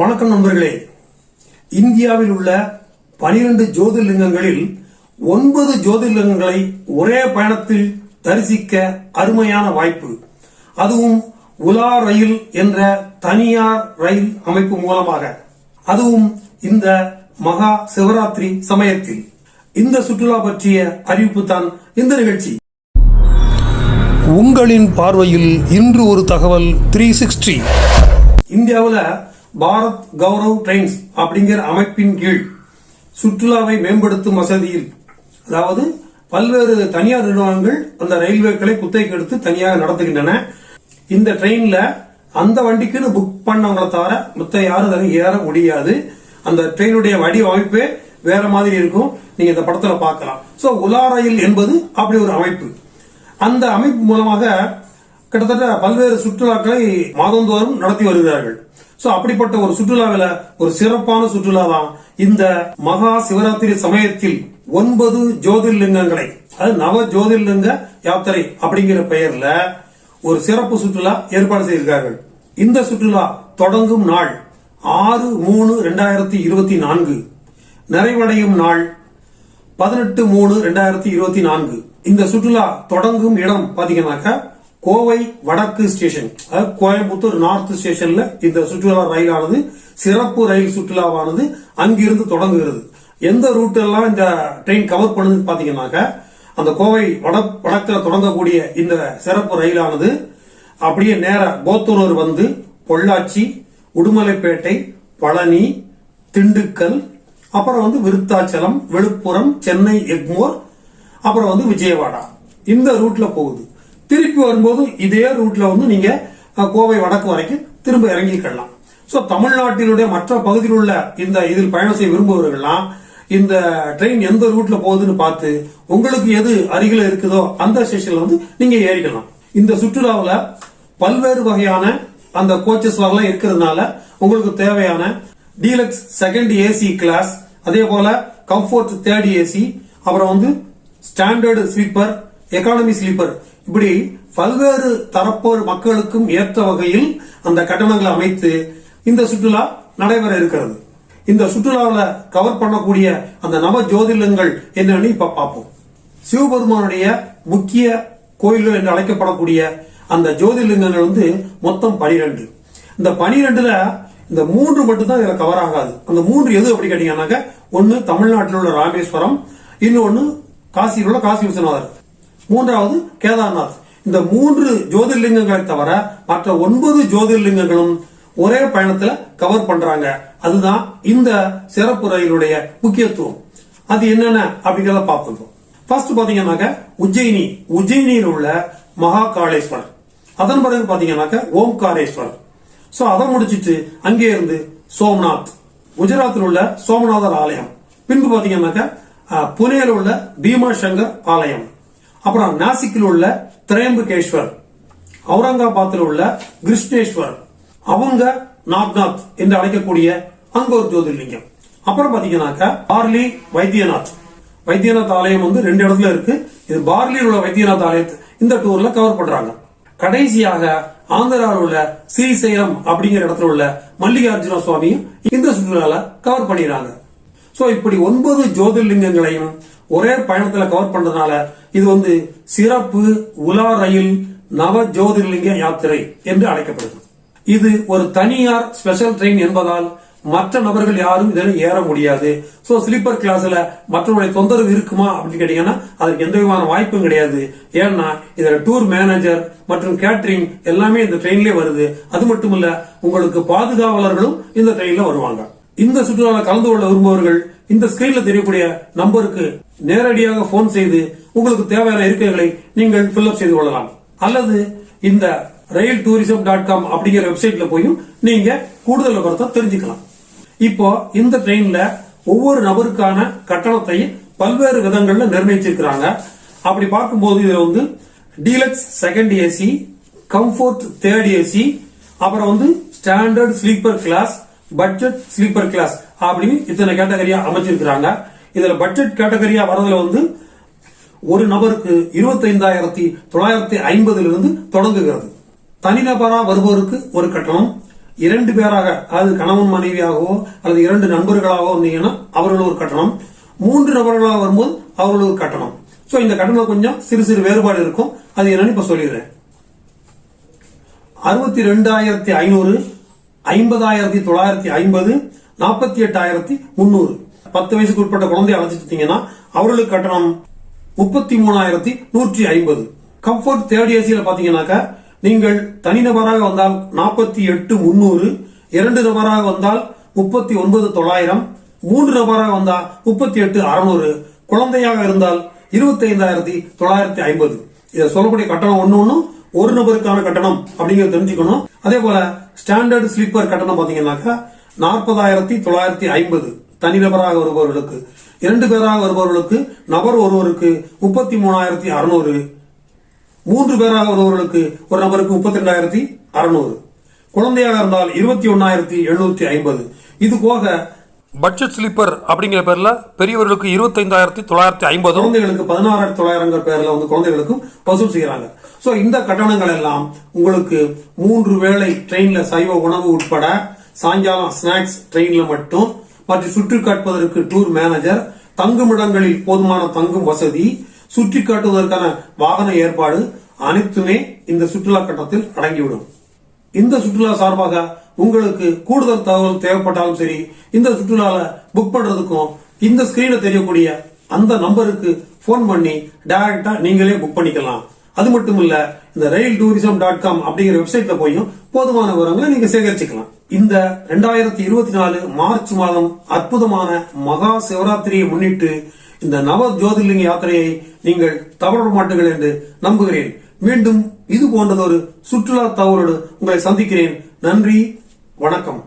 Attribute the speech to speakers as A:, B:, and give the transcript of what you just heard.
A: வணக்கம் நண்பர்களே. இந்தியாவில் உள்ள பனிரெண்டு ஜோதிர்லிங்கங்களில் ஒன்பது ஜோதிர்லிங்கங்களை ஒரே பயணத்தில் தரிசிக்க அருமையான வாய்ப்பு. அதுவும் உலா ரயில் என்ற தனியார் ரயில் அமைப்பு மூலமாக. அதுவும் இந்த மகா சிவராத்திரி சமயத்தில். இந்த சுற்றுலா பற்றிய அறிவிப்பு தான் இந்த நிகழ்ச்சி. உங்களின் பார்வையில் இன்று ஒரு தகவல் த்ரீ சிக்ஸ்டி இந்தியாவில் பாரத் கௌரவ் ட்ரெயின்ஸ் அப்படிங்கிற அமைப்பின் கீழ் சுற்றுலாவை மேம்படுத்தும் வசதியில் அதாவது பல்வேறு தனியார் நிறுவனங்கள் அந்த ரயில்வேக்களை குத்தகைக்கு எடுத்து தனியாக நடத்துகின்றன. இந்த ட்ரெயின்ல அந்த வண்டிக்குன்னு புக் பண்ணவங்களை தவிர மொத்த யாரும் அதில் ஏற முடியாது. அந்த ட்ரெயினுடைய வடிவமைப்பே வேற மாதிரி இருக்கும். நீங்க இந்த படத்துல பார்க்கலாம். சோ உலா ரயில் என்பது அப்படி ஒரு அமைப்பு. அந்த அமைப்பு மூலமாக கிட்டத்தட்ட பல்வேறு சுற்றுலாக்களை மாதந்தோறும் நடத்தி வருகிறார்கள். சோ அப்படிப்பட்ட ஒரு சுற்றுலாவில ஒரு சிறப்பான சுற்றுலா தான் இந்த மகா சிவராத்திரி சமயத்தில் ஒன்பது ஜோதிர்லிங்கங்களை அது நவ ஜோதிர்லிங்க யாத்திரை அப்படிங்கிற பெயர்ல ஒரு சிறப்பு சுற்றுலா ஏற்பாடு செய்திருக்கார்கள். இந்த சுற்றுலா தொடங்கும் நாள் ஆறு மூணு ரெண்டாயிரத்தி இருபத்தி நான்கு. நிறைவடையும் நாள் பதினெட்டு மூணு ரெண்டாயிரத்தி இருபத்தி நான்கு. இந்த சுற்றுலா தொடங்கும் இடம் பாத்தீங்கன்னாக்கா கோவை வடக்கு ஸ்டேஷன் அதாவது கோயம்புத்தூர் நார்த் ஸ்டேஷன்ல இந்த சுற்றுலா ரயிலானது சிறப்பு ரயில் சுற்றுலாவானது அங்கிருந்து தொடங்குகிறது. எந்த ரூட் எல்லாம் இந்த ட்ரெயின் கவர் பண்ணுதுன்னு பாத்தீங்கன்னாக்கா அந்த கோவை வட வடக்கில் தொடங்கக்கூடிய இந்த சிறப்பு ரயிலானது அப்படியே நேர போத்தனூர் வந்து பொள்ளாச்சி உடுமலைப்பேட்டை பழனி திண்டுக்கல் அப்புறம் வந்து விருத்தாச்சலம் விழுப்புரம் சென்னை எக்மோர் அப்புறம் வந்து விஜயவாடா. இந்த ரூட்ல போகுது. திருப்பி வரும்போது இதே ரூட்ல வந்து நீங்க கோவை வடக்கு வரைக்கும் திரும்ப இறங்கிக்கலாம் ஸோ தமிழ்நாட்டினுடைய மற்ற பகுதியில் உள்ள இந்த இதில் பயணம் செய்ய விரும்புபவர்கள்லாம் இந்த ட்ரெயின் எந்த ரூட்ல போகுதுன்னு பார்த்து உங்களுக்கு எது அருகில இருக்குதோ அந்த ஸ்டேஷன்ல வந்து நீங்க ஏறிக்கலாம் இந்த சுற்றுலாவில் பல்வேறு வகையான அந்த கோச்சஸ் வரலாம் இருக்கிறதுனால உங்களுக்கு தேவையான டீலக்ஸ் செகண்ட் ஏசி கிளாஸ் அதே போல கம்ஃபோர்ட் தேர்ட் ஏசி அப்புறம் வந்து ஸ்டாண்டர்டு ஸ்லீப்பர் எக்கானமி ஸ்லீப்பர் இப்படி பல்வேறு தரப்போர் மக்களுக்கும் ஏற்ற வகையில் அந்த கட்டணங்களை அமைத்து இந்த சுற்றுலா நடைபெற இருக்கிறது. இந்த சுற்றுலாவில் கவர் பண்ணக்கூடிய அந்த நவ ஜோதிர்லிங்கங்கள் என்னன்னு இப்ப பார்ப்போம். சிவபெருமானுடைய முக்கிய கோயில்கள் என்று அழைக்கப்படக்கூடிய அந்த ஜோதிர்லிங்கங்கள் வந்து மொத்தம் பனிரெண்டு. இந்த பனிரெண்டுல இந்த மூன்று மட்டும்தான் இதுல கவர் ஆகாது. அந்த மூன்று எது அப்படி கேட்டீங்கன்னாக்க ஒன்னு தமிழ்நாட்டில் உள்ள ராமேஸ்வரம் இன்னொன்னு காசியில் உள்ள காசி விஸ்வநாதர். மூன்றாவது கேதார்நாத். இந்த மூன்று ஜோதிர்லிங்கங்களை தவிர மற்ற ஒன்பது ஜோதிர்லிங்கங்களும் ஒரே பயணத்துல கவர் பண்றாங்க. அதுதான் இந்த சிறப்பு ரயிலுடைய முக்கியத்துவம். அது என்னென்ன அப்படிங்கறத பார்த்துருக்கோம் ஃபர்ஸ்ட் பாத்தீங்கன்னாக்க உஜ்ஜயினி. உஜ்ஜயினியில் உள்ள மகா காளேஸ்வரர் அதன் பிறகு பாத்தீங்கன்னாக்க ஓம்காரேஸ்வரர். சோ அதை முடிச்சிட்டு அங்கே இருந்து சோம்நாத். குஜராத்தில் உள்ள சோமநாதர் ஆலயம். பின்பு பாத்தீங்கன்னாக்க புனேல உள்ள பீமா சங்கர் ஆலயம். அப்புறம் நாசிக்கில் உள்ள திரையம்புகேஸ்வர் அவுரங்காபாத்தில் உள்ள கிருஷ்ணேஸ்வர் அவங்க நாக்நாத் என்று அழைக்கக்கூடிய அங்க ஒரு ஜோதிர்லிங்கம். அப்புறம் பாத்தீங்கன்னாக்கா பார்லி வைத்தியநாத். வைத்தியநாத் ஆலயம் வந்து ரெண்டு இடத்துல இருக்கு. இது பார்லியில் உள்ள வைத்தியநாத் ஆலயத்தை இந்த டூர்ல கவர் பண்றாங்க. கடைசியாக ஆந்திராவில் உள்ள ஸ்ரீசைலம் அப்படிங்கிற இடத்துல உள்ள மல்லிகார்ஜுன சுவாமியும் இந்த சுற்றுலால கவர் பண்ணிடுறாங்க. சோ இப்படி ஒன்பது ஜோதிர்லிங்கங்களையும் ஒரே பயணத்துல கவர் பண்றதுனால இது வந்து சிறப்பு உலா ரயில் நவ ஜோதிர்லிங்க யாத்திரை என்று அழைக்கப்படுது இது ஒரு தனியார் ஸ்பெஷல் ட்ரெயின் என்பதால் மற்ற நபர்கள் யாரும் இதில் ஏற முடியாது. ஸோ ஸ்லீப்பர் கிளாஸ்ல மற்றவருடைய தொந்தரவு இருக்குமா அப்படின்னு கேட்டீங்கன்னா அதுக்கு எந்த விதமான வாய்ப்பும் கிடையாது. ஏன்னா இதில் டூர் மேனேஜர் மற்றும் கேட்டரிங் எல்லாமே இந்த ட்ரெயின்லேயே வருது. அது மட்டும் இல்ல உங்களுக்கு பாதுகாவலர்களும் இந்த ட்ரெயின்ல வருவாங்க. இந்த சுற்றுலாவில் கலந்து கொள்ள விரும்புபவர்கள் இந்த ஸ்கிரீன்ல தெரியக்கூடிய நம்பருக்கு நேரடியாக போன் செய்து உங்களுக்கு தேவையான இருக்கைகளை நீங்கள் ஃபில்அப் செய்து கொள்ளலாம். அல்லது இந்த ரயில் டூரிசம் டாட் காம் அப்படிங்கிற வெப்சைட்ல போயும் நீங்க கூடுதல் விவரத்தை தெரிஞ்சுக்கலாம். இப்போ இந்த ட்ரெயின்ல ஒவ்வொரு நபருக்கான கட்டணத்தை பல்வேறு விதங்கள்ல நிர்ணயிச்சிருக்கிறாங்க. அப்படி பார்க்கும்போது இதுல வந்து deluxe second AC comfort third AC அப்புறம் வந்து standard sleeper class budget sleeper class அப்படின்னு இத்தனை கேட்டகரியா அமைச்சிருக்கிறாங்க. இதுல பட்ஜெட் கேட்டகரியா வரதுல வந்து ஒரு நபருக்கு இருபத்தைந்தாயிரத்தி தொள்ளாயிரத்தி ஐம்பதுல இருந்து தொடங்குகிறது. தனிநபரா வருபவருக்கு ஒரு கட்டணம். இரண்டு பேராக அதாவது கணவன் மனைவியாகவோ அல்லது இரண்டு நண்பர்களாகவோ வந்தீங்கன்னா அவர்கள் ஒரு கட்டணம். மூன்று நபர்களாக வரும்போது அவர்கள் ஒரு கட்டணம். சோ இந்த கட்டணம் கொஞ்சம் சிறு சிறு வேறுபாடு இருக்கும். அது என்னன்னு இப்ப சொல்லிடுறேன். அறுபத்தி ரெண்டாயிரத்தி ஐநூறு ஐம்பதாயிரத்தி தொள்ளாயிரத்தி ஐம்பது நாற்பத்தி எட்டாயிரத்தி முன்னூறு பத்து வயசுக்கு உட்பட்ட குழந்தை அழைச்சிட்டீங்கன்னா அவர்களுக்கு கட்டணம் முப்பத்தி மூணாயிரத்தி நூற்றி ஐம்பது. கம்ஃபர்ட் தேர்ட் ஏசியில் பார்த்தீங்கன்னாக்கா நீங்கள் தனிநபராக வந்தால் நாற்பத்தி எட்டு முன்னூறு இரண்டு நபராக வந்தால் முப்பத்தி ஒன்பது தொள்ளாயிரம் மூன்று நபராக வந்தால் முப்பத்தி எட்டு அறுநூறு குழந்தையாக இருந்தால் இருபத்தி ஐந்தாயிரத்தி தொள்ளாயிரத்தி ஐம்பது இதை சொல்லக்கூடிய கட்டணம் ஒன்று ஒன்றும் ஒரு நபருக்கான கட்டணம் அப்படிங்கிறத தெரிஞ்சுக்கணும் அதே போல ஸ்டாண்டர்ட் ஸ்லீப்பர் கட்டணம் பாத்தீங்கன்னாக்கா நாற்பதாயிரத்தி தொள்ளாயிரத்தி ஐம்பது தனிநபராக வருபவர்களுக்கு இரண்டு பேராக வருபவர்களுக்கு நபர் ஒருவருக்கு முப்பத்தி மூணாயிரத்தி அறுநூறு மூன்று பேராக வருபவர்களுக்கு ஒரு நபருக்கு முப்பத்தி ரெண்டாயிரத்தி அறுநூறு. குழந்தையாக இருந்தால் இருபத்தி ஒன்னாயிரத்தி எழுநூத்தி ஐம்பது. இது போக
B: பட்ஜெட் ஸ்லீப்பர் அப்படிங்கிற பேரில் பெரியவர்களுக்கு இருபத்தைந்தாயிரத்தி தொள்ளாயிரத்தி ஐம்பது
A: குழந்தைகளுக்கு பதினாறாயிரத்தி தொள்ளாயிரங்கிற பேரில் வந்து குழந்தைகளுக்கும் வசூல் செய்கிறாங்க ஸோ இந்த கட்டணங்கள் எல்லாம் உங்களுக்கு மூன்று வேளை ட்ரெயினில் சைவ உணவு உட்பட சாயங்காலம் ஸ்நாக்ஸ் ட்ரெயினில் மட்டும் மற்றும் சுற்றி காட்டுவதற்கு டூர் மேனேஜர் தங்குமிடங்களில் போதுமான தங்கும் வசதி சுற்றி காட்டுவதற்கான வாகன ஏற்பாடு அனைத்துமே இந்த சுற்றுலா கட்டணத்தில் அடங்கிவிடும். இந்த சுற்றுலா சார்பாக உங்களுக்கு கூடுதல் தகவல் தேவைப்பட்டாலும் சரி இந்த சுற்றுலால புக் பண்றதுக்கும் இந்த ஸ்கிரீன்ல தெரியக்கூடிய அந்த நம்பருக்கு ஃபோன் பண்ணி டைரக்டா நீங்களே புக் பண்ணிக்கலாம். அது மட்டும் இல்ல இந்த ரயில் டூரிசம் டாட் காம் அப்படிங்கிற வெப்சைட்ல போயும் போதுமான விவரங்களை நீங்க சேகரிச்சுக்கலாம். இந்த ரெண்டாயிரத்தி இருபத்தி நாலு மார்ச் மாதம் அற்புதமான மகா சிவராத்திரியை முன்னிட்டு இந்த நவ ஜோதிர்லிங்க யாத்திரையை நீங்கள் தவற மாட்டீர்கள் என்று நம்புகிறேன். மீண்டும் இது போன்றதொரு சுற்றுலா தகவலோடு உங்களை சந்திக்கிறேன். நன்றி வணக்கம்.